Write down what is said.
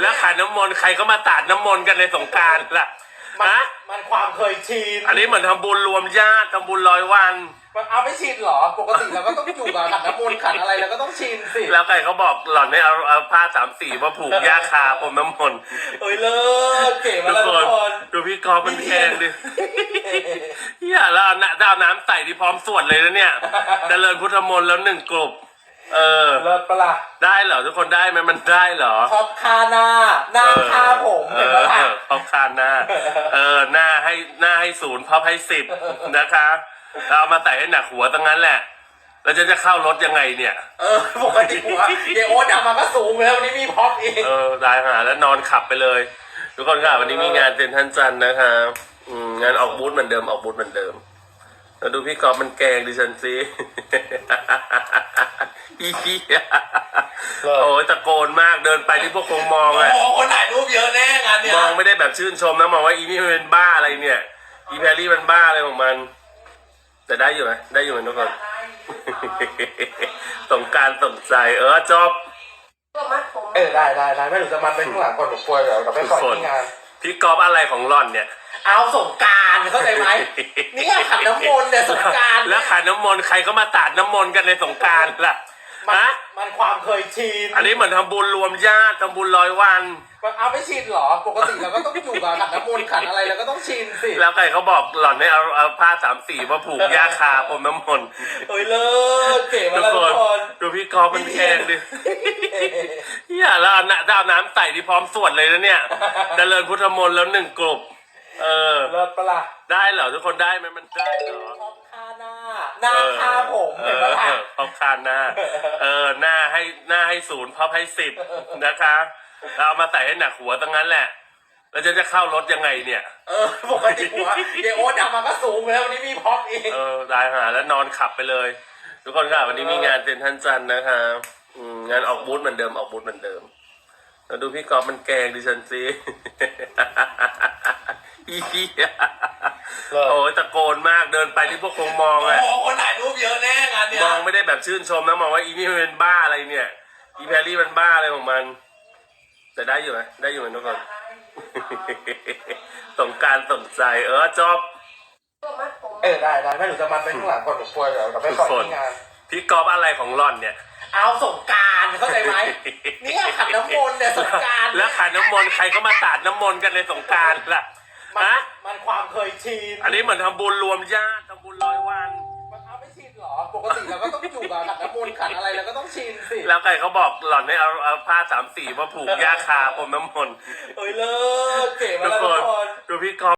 แล้วขันน้ำมนต์ใครก็มาตาดน้ำมนต์กันในสงกรารล่ะมันฮะมันความเคยชินอันนี้เหมือนทำบุญรวมญาติทำบุญร้อยวัน มันเอาไม่ชินเหรอ ปกติเราก็ต้องอยู่กับขันน้ำมนต์ขันอะไรเราก็ต้องชินสิแล้วใครเขาบอกหล่อนให้เอาเอาผ้าสามสีมาผูกย่าคาผมน้ำมนต์ เอ้ยเลิศเก๋มาทุกแล้วคทุนกคนดูพี่กอฟมันแพงดิเฮียแล้วเอาน้ำถ้าเอาน้ำใส่ที่พร้อมสวดเลยนะเนี่ยเจริญพุทธมนต์แล้วหนึ่งกลุ่ม เออ เลิศปะล่ะได้เหรอทุกคนได้ไหมมันได้เหรอท็อปคาหน้า หน้าคาผมเอเห็นอปะล่ะพอบคานหน้า เออหน้าให้หน้าให้ศูนย์พอบให้สิบนะคะเราเอามาใส่ให้หนักหัวตั้งนั้นแหละ แล้วจะจะเข้ารถยังไงเนี่ย เออปกติหัวเดี๋ยวโอ๊ตอะมาก็สูงแล้ววันนี้มีพ็อปอีกเออได้หาแล้วนอนขับไปเลย ทุกคนค่ะวันนี้มีงานเซ็นทรันจันทร์นะคะอืมงานออกบูธเหมือนเดิมออกบูธเหมือนเดิมแล้วดูพี่กอฟมันแกล้งดิฉันสิอีเหี้ย โอ้ยตะโกนมากเดินไปที่พวกคงมองโอ้อะโหคนถ่ายรูปเยอะแน่งานเนี้ยมองไม่ได้แบบชื่นชมนะมองว่าอีนี่มันเป็นบ้าอะไรเนี่ย อีแพรรี่มันบ้าอะไรของมัน แต่ได้อยู่ไหมได้อยู่ไหมทุกคน สงกรารสงใจเออจบ เออได้ได้ได้ไม่หนูจะมัดไปข้างหลังก่อนหนูกลัวเดี๋ยวเราไปปล่อยที่งาน พี่กอฟอะไรของหล่อนเนี่ย เอาสงกรารเข้าใจไหมเนี่ยขันน้ำมนต์เนี่ยสงกรารแล้วขันน้ำมนต์ใครก็มาตาดน้ำมนต์กันในสงกรารล่ะ มันฮะมันความเคยชินอันนี้เหมือนทำบุญรวมญาติทำบุญร้อยวัน มันเอาไม่ชินเหรอ ปกติเราก็ต้องอยู่กับขันน้ำมนต์ขันอะไรเราก็ต้องชินสิแล้วใครเขาบอกหล่อนให้เอาเอาผ้าสามสีมาผูกย่าคาผมน้ำมนต์เอ้ยเลิศเก๋มาทุกแล้วคทุนกคนดูพี่กอฟมันแพงดิเฮียแล้วเอาน้ำถ้าเอาน้ำใส่ที่พร้อมสวดเลยนะเนี่ยเจริญพุทธมนต์แล้วหนึ่งกลุ่มเออ เลิศปะล่ะ ได้เหรอทุกคนได้ไหมมันได้เหรอท็อปคาหน้า หน้าคาผมเอเห็นอปะล่ะพอบคานหน้า เออหน้าให้หน้าให้ศูนย์พอบให้สิบนะคะเราเอามาใส่ให้หนักหัวตั้งนั้นแหละ แล้วจะจะเข้ารถยังไงเนี่ย เออปกติหัวเดี๋ยวโอ๊ตอะมาก็สูงแล้ววันนี้มีพ็อปอีกเออได้หาแล้วนอนขับไปเลย ทุกคนค่ะวันนี้มีงานเซ็นทรันจันทร์นะคะอืมงานออกบูธเหมือนเดิมออกบูธเหมือนเดิมแล้วดูพี่กอฟมันแกล้งดิฉันสิ อีเหี้ย โอ้ยตะโกนมากเดินไปที่พวกคงมองโอ้อะโหคนถ่ายรูปเยอะแน่งานเนี้ยมองไม่ได้แบบชื่นชมนะมองว่าอีนี่มันเป็นบ้าอะไรเนี่ยอีแพรรี่มันบ้าอะไรของมัน แต่ได้อยู่ไหมได้อยู่ไหมทุกคน สงกรารสงใจเออจบ เออได้ได้ไม่หนูจะมัดไปข้างหลังก่อนหนูกลัวเดี๋ยวเราไปปล่อยที่งาน พี่กอฟอะไรของหล่อนเนี่ย เอาสงกรารเข้าใจไหมเนี่ยขันน้ำมนต์เนี่ยสงกราร แล้วขันน้ำมนต์ใครก็มาตาดน้ำมนต์กันในสงกรารล่ะมัน ฮะมัน ความเคยชินอันนี้เหมือนทำบุญรวมญาติทำบุญร้อยวัน มันเอาไม่ชินเหรอ ปกติเราก็ต้องอยู่กับขันน้ำมนต์ขันอะไรเราก็ต้องชินสิแล้วใครเขาบอกหล่อนให้เอาเอาผ้าสามสีมาผูกย่าคาผมน้ำมนต์เอ้ยเลิศเก๋มาทุกแล้วคทุนกคน ดูพี่กอฟ